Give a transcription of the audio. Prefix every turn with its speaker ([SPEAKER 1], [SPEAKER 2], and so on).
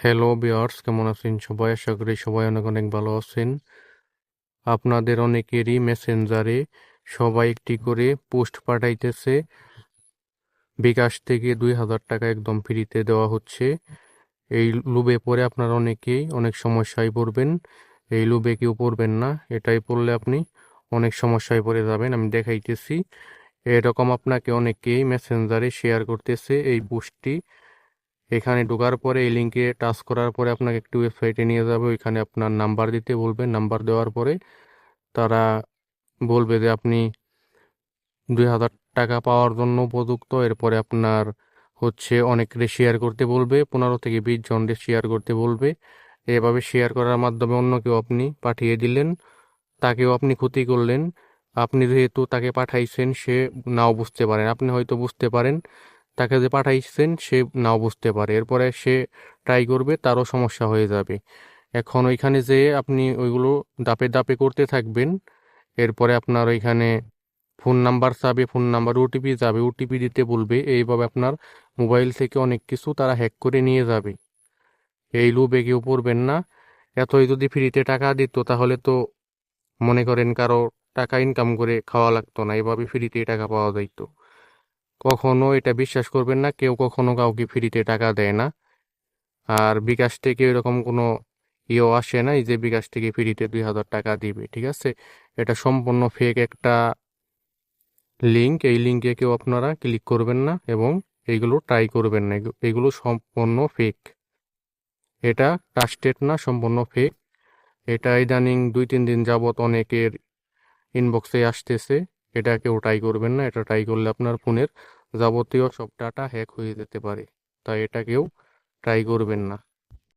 [SPEAKER 1] Hello বিয়ার্স কেমন আছেন সবাই? আশা করি সবাই অনেক অনেক ভালো আছেন। আপনাদের অনেকেরই মেসেঞ্জারে সবাই একটি করে পোস্ট পাঠাইতেছে। বিকাশ থেকে দুই হাজার টাকা একদম ফ্রিতে দেওয়া হচ্ছে। এই লোভে পরে আপনারা অনেকেই অনেক সমস্যায় পড়বেন। এই লুবে কেউ পড়বেন না, এটাই পড়লে আপনি অনেক সমস্যায় পড়ে যাবেন, আমি দেখাইতেছি। এরকম আপনাকে অনেকেই মেসেঞ্জারে শেয়ার করতেছে এই পোস্টটি। এখানে ঢোকার পরে এই লিঙ্কে টাচ করার পরে আপনাকে একটি ওয়েবসাইটে নিয়ে যাবে। ওইখানে আপনার নাম্বার দিতে বলবে। নাম্বার দেওয়ার পরে তারা বলবে যে আপনি দুই হাজার টাকা পাওয়ার জন্য উপযুক্ত। এরপরে আপনার হচ্ছে অনেকরে শেয়ার করতে বলবে। পনেরো থেকে বিশ জনকে শেয়ার করতে বলবে। এভাবে শেয়ার করার মাধ্যমে অন্য কেউ আপনি পাঠিয়ে দিলেন। তাকেও আপনি ক্ষতি করলেন। আপনি যেহেতু তাকে পাঠাইছেন, সে নাও বুঝতে পারেন। আপনি হয়তো বুঝতে পারেন তাকে যে পাঠাইছেন সে নাও বুঝতে পারে। এরপরে সে ট্রাই করবে, তারও সমস্যা হয়ে যাবে। এখন ওইখানে যেয়ে আপনি ওইগুলো দাপে দাপে করতে থাকবেন। এরপরে আপনার ওইখানে ফোন নাম্বার চাবে ফোন নাম্বার ওটিপি যাবে ওটিপি দিতে বলবে। এইভাবে আপনার মোবাইল থেকে অনেক কিছু তারা হ্যাক করে নিয়ে যাবে। এই লোভে কেউ পড়বেন না। এতই যদি ফ্রিতে টাকা দিত, তাহলে তো মনে করেন কারও টাকা ইনকাম করে খাওয়া লাগতো না। এভাবে ফ্রিতে টাকা পাওয়া যাইতো। কখনো এটা বিশ্বাস করবেন না, কেউ কখনো কাউকে ফ্রিতে টাকা দেয় না। আর বিকাশ থেকে এরকম কোনো ইয়েও আসে না যে বিকাশ থেকে ফ্রিতে দুই হাজার টাকা দিবে, ঠিক আছে? এটা সম্পূর্ণ ফেক একটা লিঙ্ক এই লিঙ্কে কেউ আপনারা ক্লিক করবেন না এবং এইগুলো ট্রাই করবেন না। এগু- এগুলো সম্পূর্ণ ফেক এটা ট্রাস্টেড না, সম্পূর্ণ ফেক এটা ইদানিং দুই তিন দিন যাবত অনেকের ইনবক্সে আসতেছে। এটা কেউ ট্রাই করবেন না, এটা ট্রাই করলে আপনার ফোনের যাবতীয় সব ডাটা হ্যাক হয়ে যেতে পারে। তাই এটা কেউ ট্রাই করবেন না।